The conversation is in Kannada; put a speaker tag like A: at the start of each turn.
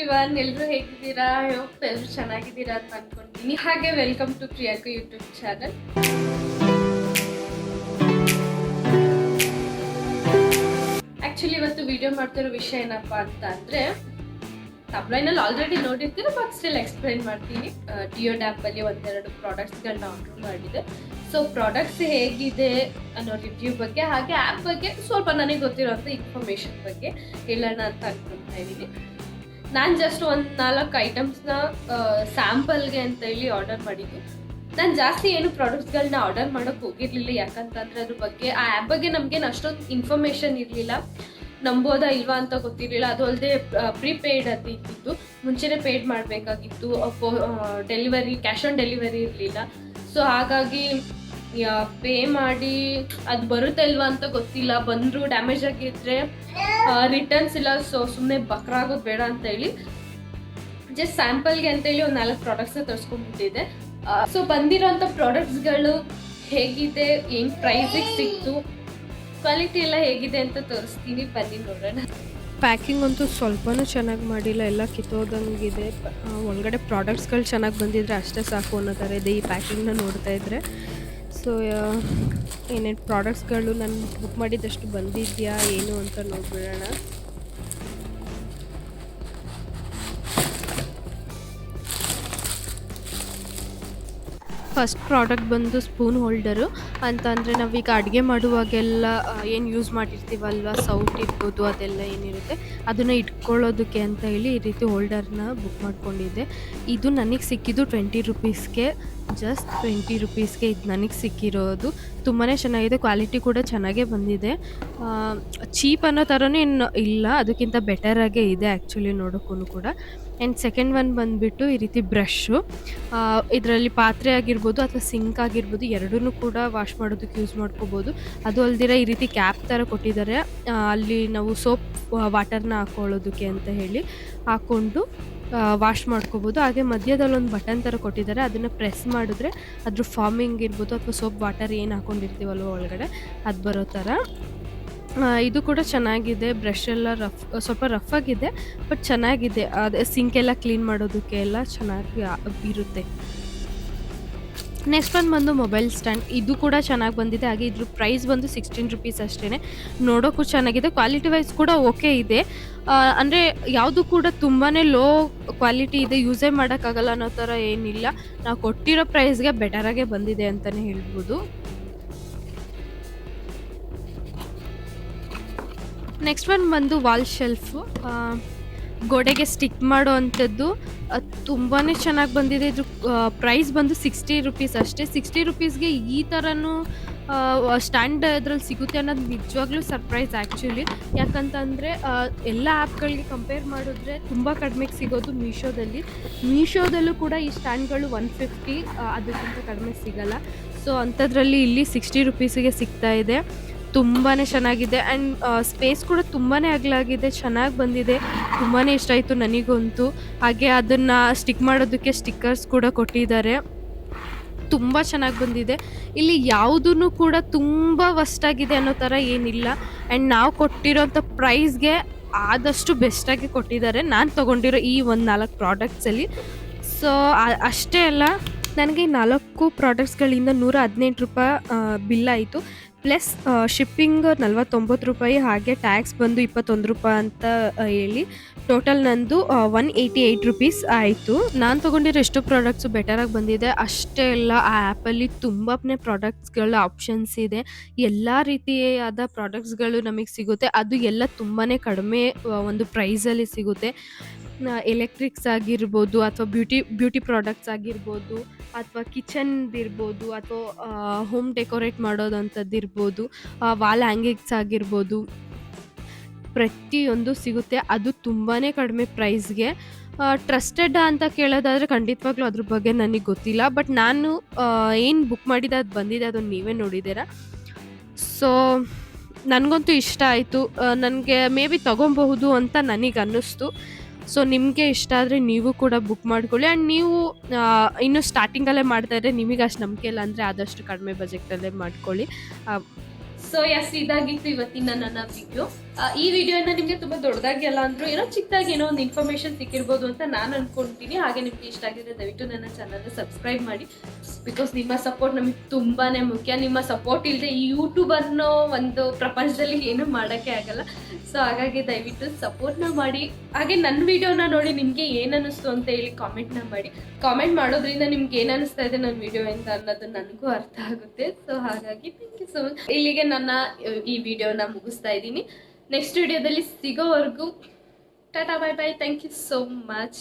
A: ಎವ್ರಿವನ್ ಎಲ್ಲರೂ ಹೇಗಿದ್ದೀರಾ? ಎಲ್ಲರೂ ಚೆನ್ನಾಗಿದ್ದೀರಾ ಅಂತ ಅನ್ಕೊಂತೀನಿ. ಹಾಗೆ welcome to Priyanka YouTube channel actually ಇವತ್ತು ವಿಡಿಯೋ ಮಾಡ್ತಿರೋ ವಿಷಯ ಏನಪ್ಪ ಅಂತ ಅಂದ್ರೆ ತಬ್ಲೈನಲ್ಲಿ ಆಲ್ರೆಡಿ ನೋಡಿರ್ತೀರ ಬಟ್ ಸ್ಟಿಲ್ ಎಕ್ಸ್ಪ್ಲೈನ್ ಮಾಡ್ತೀನಿ. ಡಿಯೋ ಡ್ಯಾಪ್ ಅಲ್ಲಿ ಒಂದೆರಡು ಪ್ರಾಡಕ್ಟ್ಸ್ಗಳನ್ನ ಆರ್ಡರ್ ಮಾಡಿದೆ. ಸೊ ಪ್ರಾಡಕ್ಟ್ಸ್ ಹೇಗಿದೆ ಅನ್ನೋ ರಿವ್ಯೂ ಬಗ್ಗೆ, ಹಾಗೆ ಆ್ಯಪ್ ಬಗ್ಗೆ ಸ್ವಲ್ಪ ನನಗೆ ಗೊತ್ತಿರೋಂಥ ಇನ್ಫಾರ್ಮೇಷನ್ ಬಗ್ಗೆ ಹೇಳೋಣ ಅಂತ ಅನ್ಕೊಂತ ಇದ್ದೀನಿ. ನಾನು ಜಸ್ಟ್ ಒಂದು ನಾಲ್ಕು ಐಟಮ್ಸ್ನ ಸ್ಯಾಂಪಲ್ಗೆ ಅಂತ ಹೇಳಿ ಆರ್ಡರ್ ಮಾಡಿದ್ದು. ನಾನು ಜಾಸ್ತಿ ಏನು ಪ್ರಾಡಕ್ಟ್ಸ್ಗಳನ್ನ ಆರ್ಡರ್ ಮಾಡೋಕ್ಕೆ ಹೋಗಿರಲಿಲ್ಲ, ಯಾಕಂತಂದ್ರೆ ಅದ್ರ ಬಗ್ಗೆ, ಆ ಆ್ಯಪ್ ಬಗ್ಗೆ ನಮಗೇನು ಅಷ್ಟೊಂದು ಇನ್ಫಾರ್ಮೇಷನ್ ಇರಲಿಲ್ಲ. ನಂಬೋದಾ ಇಲ್ವಾ ಅಂತ ಗೊತ್ತಿರಲಿಲ್ಲ. ಅದು ಅಲ್ಲದೆ ಪ್ರೀಪೇಯ್ಡ್ ಅದು ಇದ್ದಿತ್ತು ಮುಂಚೆನೇ ಪೇಯ್ಡ್ ಮಾಡಬೇಕಾಗಿತ್ತು. ಡೆಲಿವರಿ ಕ್ಯಾಶ್ ಆನ್ ಡೆಲಿವರಿ ಇರಲಿಲ್ಲ. ಸೊ ಹಾಗಾಗಿ ಪೇ ಮಾಡಿ, ಅದು ಬರುತ್ತೆ ಇಲ್ವಾ ಅಂತ ಗೊತ್ತಿಲ್ಲ. ಬಂದರೂ ಡ್ಯಾಮೇಜ್ ಆಗಿದ್ರೆ ರಿಟರ್ನ್ಸ್ ಇಲ್ಲ. ಸೊ ಸುಮ್ಮನೆ ಬಕ್ರಾಗೋದು ಬೇಡ ಅಂತ ಹೇಳಿ. ಜಸ್ಟ್ ಸ್ಯಾಂಪಲ್ಗೆ ಅಂತೇಳಿ ಒಂದು ನಾಲ್ಕು ಪ್ರಾಡಕ್ಟ್ಸ್ನ ತರಿಸ್ಕೊಂಡ್ಬಿಟ್ಟಿದೆ ಸೊ ಬಂದಿರೋಂಥ ಪ್ರಾಡಕ್ಟ್ಸ್ಗಳು ಹೇಗಿದೆ? ಏನು ಪ್ರೈಸಿಗೆ ಸಿಕ್ತು? ಕ್ವಾಲಿಟಿ ಎಲ್ಲ ಹೇಗಿದೆ ಅಂತ ತೋರಿಸ್ತೀನಿ. ಬನ್ನಿ ನೋಡೋಣ.
B: ಪ್ಯಾಕಿಂಗ್ ಅಂತೂ ಸ್ವಲ್ಪನೂ ಚೆನ್ನಾಗಿ ಮಾಡಿಲ್ಲ. ಎಲ್ಲ ಕಿತ್ತೋದಂಗಿದೆ. ಒಳಗಡೆ ಪ್ರಾಡಕ್ಟ್ಸ್ಗಳು ಚೆನ್ನಾಗಿ ಬಂದಿದ್ರೆ ಅಷ್ಟೇ ಸಾಕು ಅನ್ನೋ ಥರ ಇದೆ ಈ ಪ್ಯಾಕಿಂಗ್ನ ನೋಡ್ತಾ ಇದ್ದರೆ ಸೊ ಏನೇನು ಪ್ರಾಡಕ್ಟ್ಸ್ಗಳು ನಾನು ಬುಕ್ ಮಾಡಿದ್ದಷ್ಟು ಬಂದಿದೆಯಾ ಏನು ಅಂತ ನೋಡ್ಬಿಡೋಣ. ಫಸ್ಟ್ ಪ್ರಾಡಕ್ಟ್ ಬಂದು ಸ್ಪೂನ್ ಹೋಲ್ಡರು ಅಂತಂದರೆ ನಾವೀಗ ಅಡುಗೆ ಮಾಡುವಾಗೆಲ್ಲ ಏನು ಯೂಸ್ ಮಾಡಿರ್ತೀವಲ್ವ? ಸೌಟ್ ಇರ್ಬೋದು, ಅದೆಲ್ಲ ಏನಿರುತ್ತೆ? ಅದನ್ನು ಇಟ್ಕೊಳ್ಳೋದಕ್ಕೆ ಅಂತ ಹೇಳಿ ಈ ರೀತಿ ಹೋಲ್ಡರ್ನ ಬುಕ್ ಮಾಡಿಕೊಂಡಿದ್ದೆ. ಇದು ನನಗೆ ಸಿಕ್ಕಿದ್ದು ಟ್ವೆಂಟಿ ರುಪೀಸ್ಗೆ ಜಸ್ಟ್ ಟ್ವೆಂಟಿ ರುಪೀಸ್ಗೆ ಇದು ನನಗೆ ಸಿಕ್ಕಿರೋದು. ತುಂಬಾ ಚೆನ್ನಾಗಿದೆ ಕ್ವಾಲಿಟಿ ಕೂಡ ಚೆನ್ನಾಗೇ ಬಂದಿದೆ. ಚೀಪ್ ಅನ್ನೋ ಥರನೂ ಏನು ಇಲ್ಲ, ಅದಕ್ಕಿಂತ ಬೆಟರಾಗೇ ಇದೆ ಆ್ಯಕ್ಚುಲಿ ನೋಡೋಕ್ಕೂ ಕೂಡ. ಆ್ಯಂಡ್ ಸೆಕೆಂಡ್ ಒನ್ ಬಂದುಬಿಟ್ಟು ಈ ರೀತಿ ಬ್ರಷ್ಷು ಇದರಲ್ಲಿ ಪಾತ್ರೆ ಆಗಿರ್ಬೋದು ಅಥವಾ ಸಿಂಕ್ ಆಗಿರ್ಬೋದು ಎರಡೂ ಕೂಡ ವಾಶ್ ಮಾಡೋದಕ್ಕೆ ಯೂಸ್ ಮಾಡ್ಕೋಬೋದು. ಅದು ಅಲ್ದಿರ ಈ ರೀತಿ ಕ್ಯಾಪ್ ಥರ ಕೊಟ್ಟಿದ್ದಾರೆ. ಅಲ್ಲಿ ನಾವು ಸೋಪ್ ವಾಟರ್ನ ಹಾಕೊಳ್ಳೋದಕ್ಕೆ ಅಂತ ಹೇಳಿ ಹಾಕ್ಕೊಂಡು ವಾಶ್ ಮಾಡ್ಕೋಬೋದು. ಹಾಗೆ ಮಧ್ಯದಲ್ಲಿ ಒಂದು ಬಟನ್ ಥರ ಕೊಟ್ಟಿದ್ದಾರೆ. ಅದನ್ನು ಪ್ರೆಸ್ ಮಾಡಿದ್ರೆ ಅದ್ರ ಫಾರ್ಮಿಂಗ್ ಇರ್ಬೋದು ಅಥವಾ ಸೋಪ್ ವಾಟರ್ ಏನು ಹಾಕ್ಕೊಂಡಿರ್ತೀವಲ್ವ ಒಳಗಡೆ, ಅದು ಬರೋ ಥರ ಇದು ಕೂಡ ಚೆನ್ನಾಗಿದೆ. ಬ್ರಷ್ ಎಲ್ಲ ರಫ್, ಸ್ವಲ್ಪ ರಫ್ ಆಗಿದೆ, ಬಟ್ ಚೆನ್ನಾಗಿದೆ. ಅದೇ ಸಿಂಕ್ ಎಲ್ಲ ಕ್ಲೀನ್ ಮಾಡೋದಕ್ಕೆ ಎಲ್ಲ ಚೆನ್ನಾಗಿ ಇರುತ್ತೆ. ನೆಕ್ಸ್ಟ್ ಒಂದು ಬಂದು ಮೊಬೈಲ್ ಸ್ಟ್ಯಾಂಡ್ ಇದು ಕೂಡ ಚೆನ್ನಾಗಿ ಬಂದಿದೆ. ಹಾಗೆ ಇದ್ರ ಪ್ರೈಸ್ ಬಂದು ಸಿಕ್ಸ್ಟೀನ್ ರುಪೀಸ್ ಅಷ್ಟೇ ನೋಡೋಕ್ಕೂ ಚೆನ್ನಾಗಿದೆ. ಕ್ವಾಲಿಟಿ ವೈಸ್ ಕೂಡ ಓಕೆ ಇದೆ. ಅಂದರೆ ಯಾವುದು ಕೂಡ ತುಂಬಾ ಲೋ ಕ್ವಾಲಿಟಿ ಇದೆ. ಯೂಸೇ ಮಾಡೋಕ್ಕಾಗಲ್ಲ ಅನ್ನೋ ಥರ ಏನಿಲ್ಲ. ನಾವು ಕೊಟ್ಟಿರೋ ಪ್ರೈಸ್ಗೆ ಬೆಟರಾಗೇ ಬಂದಿದೆ ಅಂತಲೇ ಹೇಳ್ಬೋದು. ನೆಕ್ಸ್ಟ್ ಒನ್ ಬಂದು ವಾಲ್ ಶೆಲ್ಫು ಗೋಡೆಗೆ ಸ್ಟಿಕ್ ಮಾಡೋ ಅಂಥದ್ದು ತುಂಬಾ ಚೆನ್ನಾಗಿ ಬಂದಿದೆ. ಇದ್ರ ಪ್ರೈಸ್ ಬಂದು ಸಿಕ್ಸ್ಟಿ ರುಪೀಸ್ ಅಷ್ಟೇ. ಸಿಕ್ಸ್ಟಿ ರುಪೀಸ್ಗೆ ಈ ಥರನೂ ಸ್ಟ್ಯಾಂಡ್ ಅದ್ರಲ್ಲಿ ಸಿಗುತ್ತೆ ಅನ್ನೋದು ನಿಜವಾಗ್ಲೂ ಸರ್ಪ್ರೈಸ್ ಆ್ಯಕ್ಚುಲಿ ಯಾಕಂತಂದರೆ ಎಲ್ಲ ಆ್ಯಪ್ಗಳಿಗೆ ಕಂಪೇರ್ ಮಾಡಿದ್ರೆ ತುಂಬ ಕಡಿಮೆಗೆ ಸಿಗೋದು ಮೀಶೋದಲ್ಲಿ ಮೀಶೋದಲ್ಲೂ ಕೂಡ ಈ ಸ್ಟ್ಯಾಂಡ್ಗಳು ಒನ್ ಫಿಫ್ಟಿ ಅದಕ್ಕಿಂತ ಕಡಿಮೆ ಸಿಗಲ್ಲ. ಸೊ ಅಂಥದ್ರಲ್ಲಿ ಇಲ್ಲಿ ಸಿಕ್ಸ್ಟಿ ರುಪೀಸಿಗೆ ಸಿಗ್ತಾ ಇದೆ. ತುಂಬಾ ಚೆನ್ನಾಗಿದೆ. ಆ್ಯಂಡ್ ಸ್ಪೇಸ್ ಕೂಡ ತುಂಬಾ ಅಗಲಾಗಿದೆ. ಚೆನ್ನಾಗಿ ಬಂದಿದೆ. ತುಂಬಾ ಇಷ್ಟ ಆಯಿತು ನನಗಂತೂ. ಹಾಗೆ ಅದನ್ನು ಸ್ಟಿಕ್ ಮಾಡೋದಕ್ಕೆ ಸ್ಟಿಕ್ಕರ್ಸ್ ಕೂಡ ಕೊಟ್ಟಿದ್ದಾರೆ. ತುಂಬ ಚೆನ್ನಾಗಿ ಬಂದಿದೆ. ಇಲ್ಲಿ ಯಾವುದೂ ಕೂಡ ತುಂಬ ವಸ್ಟಾಗಿದೆ ಅನ್ನೋ ಥರ ಏನಿಲ್ಲ. ಆ್ಯಂಡ್ ನಾವು ಕೊಟ್ಟಿರೋಂಥ ಪ್ರೈಸ್ಗೆ ಆದಷ್ಟು ಬೆಸ್ಟಾಗಿ ಕೊಟ್ಟಿದ್ದಾರೆ. ನಾನು ತೊಗೊಂಡಿರೋ ಈ ಒಂದು ನಾಲ್ಕು ಪ್ರಾಡಕ್ಟ್ಸಲ್ಲಿ ಸೊ ಅಷ್ಟೇ ಅಲ್ಲ. ನನಗೆ ನಾಲ್ಕು ಪ್ರಾಡಕ್ಟ್ಸ್ಗಳಿಂದ ನೂರ ಹದಿನೆಂಟು ರೂಪಾಯಿ ಬಿಲ್ ಆಯಿತು. ಪ್ಲಸ್ ಶಿಪ್ಪಿಂಗ್ ನಲ್ವತ್ತೊಂಬತ್ತು ರೂಪಾಯಿ ಹಾಗೆ ಟ್ಯಾಕ್ಸ್ ಬಂದು ಇಪ್ಪತ್ತೊಂದು ರೂಪಾಯಿ ಅಂತ ಹೇಳಿ. ಟೋಟಲ್ ನಂದು ಒನ್ ಏಯ್ಟಿ ಏಯ್ಟ್ ರುಪೀಸ್ ಆಯಿತು. ನಾನು ತೊಗೊಂಡಿರೋ ಎಷ್ಟು ಪ್ರಾಡಕ್ಟ್ಸು ಬೆಟರಾಗಿ ಬಂದಿದೆ. ಅಷ್ಟೇ ಅಲ್ಲ ಆ ಆ್ಯಪಲ್ಲಿ ತುಂಬಾ ಪ್ರಾಡಕ್ಟ್ಸ್ಗಳ ಆಪ್ಷನ್ಸ್ ಇದೆ. ಎಲ್ಲ ರೀತಿಯಾದ ಪ್ರಾಡಕ್ಟ್ಸ್ಗಳು ನಮಗೆ ಸಿಗುತ್ತೆ. ಅದು ಎಲ್ಲ ತುಂಬಾ ಕಡಿಮೆ ಒಂದು ಪ್ರೈಸಲ್ಲಿ ಸಿಗುತ್ತೆ. ಎಲೆಕ್ಟ್ರಿಕ್ಸ್ ಆಗಿರ್ಬೋದು ಅಥವಾ ಬ್ಯೂಟಿ ಬ್ಯೂಟಿ ಪ್ರಾಡಕ್ಟ್ಸ್ ಆಗಿರ್ಬೋದು ಅಥವಾ ಕಿಚನ್ದಿರ್ಬೋದು ಅಥವಾ ಹೋಮ್ ಡೆಕೋರೇಟ್ ಮಾಡೋದಂಥದ್ದು ಇರ್ಬೋದು ವಾಲ್ ಹ್ಯಾಂಗಿಂಗ್ಸ್ ಆಗಿರ್ಬೋದು, ಪ್ರತಿಯೊಂದು ಸಿಗುತ್ತೆ. ಅದು ತುಂಬಾ ಕಡಿಮೆ ಪ್ರೈಸ್ಗೆ ಟ್ರಸ್ಟೆಡ್ ಅಂತ ಕೇಳೋದಾದರೆ ಖಂಡಿತವಾಗ್ಲೂ ಅದ್ರ ಬಗ್ಗೆ ನನಗೆ ಗೊತ್ತಿಲ್ಲ. ಬಟ್ ನಾನು ಏನು ಬುಕ್ ಮಾಡಿದೆ ಅದು ಬಂದಿದೆ, ಅದನ್ನು ನೀವೇ ನೋಡಿದ್ದೀರಾ. ಸೊ ನನಗಂತೂ ಇಷ್ಟ ಆಯಿತು. ನನಗೆ ಮೇ ಬಿ ತೊಗೊಬಹುದು ಅಂತ ನನಗೆ ಅನ್ನಿಸ್ತು ಸೊ ನಿಮಗೆ ಇಷ್ಟ ಆದರೆ ನೀವು ಕೂಡ ಬುಕ್ ಮಾಡ್ಕೊಳ್ಳಿ. ಆ್ಯಂಡ್ ನೀವು ಇನ್ನೂ ಸ್ಟಾರ್ಟಿಂಗಲ್ಲೇ ಮಾಡ್ತಾ ಇದ್ದರೆ ನಿಮಗೆ ಅಷ್ಟು ನಂಬಿಕೆ ಇಲ್ಲ ಅಂದರೆ ಆದಷ್ಟು ಕಡಿಮೆ ಬಜೆಟಲ್ಲೇ ಮಾಡ್ಕೊಳ್ಳಿ.
A: ಸೊ ಎಸ್ ಇದಾಗಿತ್ತು ಇವತ್ತಿನ ನನ್ನ ವಿಡಿಯೋ ಈ ವಿಡಿಯೋನ ನಿಮಗೆ ತುಂಬ ದೊಡ್ಡದಾಗಿ ಅಲ್ಲ ಅಂದ್ರು ಏನೋ ಚಿಕ್ಕದಾಗಿ ಏನೋ ಒಂದು ಇನ್ಫಾರ್ಮೇಶನ್ ಸಿಕ್ಕಿರ್ಬೋದು ಅಂತ ನಾನು ಅನ್ಕೊಂತೀನಿ. ಹಾಗೆ ನಿಮ್ಗೆ ಇಷ್ಟ ಆಗಿದ್ರೆ ದಯವಿಟ್ಟು ನನ್ನ ಚಾನಲ್ ಸಬ್ಸ್ಕ್ರೈಬ್ ಮಾಡಿ. ಬಿಕಾಸ್ ನಿಮ್ಮ ಸಪೋರ್ಟ್ ನಮಗೆ ತುಂಬಾನೇ ಮುಖ್ಯ. ನಿಮ್ಮ ಸಪೋರ್ಟ್ ಇಲ್ಲದೆ ಈ ಯೂಟ್ಯೂಬ್ ಅನ್ನೋ ಒಂದು ಪ್ರಪಂಚದಲ್ಲಿ ಏನು ಮಾಡೋಕ್ಕೆ ಆಗಲ್ಲ. ಸೊ ಹಾಗಾಗಿ ದಯವಿಟ್ಟು ಸಪೋರ್ಟ್ನ ಮಾಡಿ. ಹಾಗೆ ನನ್ನ ವಿಡಿಯೋನ ನೋಡಿ ನಿಮಗೆ ಏನು ಅನ್ನಿಸ್ತು ಅಂತ ಹೇಳಿ ಕಾಮೆಂಟ್ನ ಮಾಡಿ. ಕಾಮೆಂಟ್ ಮಾಡೋದ್ರಿಂದ ನಿಮ್ಗೆ ಏನು ಅನಿಸ್ತಾ ಇದೆ ನನ್ನ ವಿಡಿಯೋ ಅಂತ ಅನ್ನೋದು ನನಗೂ ಅರ್ಥ ಆಗುತ್ತೆ. ಸೊ ಹಾಗಾಗಿ ಥ್ಯಾಂಕ್ ಯು ಸೊ ಮಚ್ ಇಲ್ಲಿಗೆ ನನ್ನ ಈ ವಿಡಿಯೋನ ಮುಗಿಸ್ತಾ ಇದ್ದೀನಿ. ನೆಕ್ಸ್ಟ್ ವಿಡಿಯೋದಲ್ಲಿ ಸಿಗೋವರೆಗೂ, ta ta bye bye thank you so much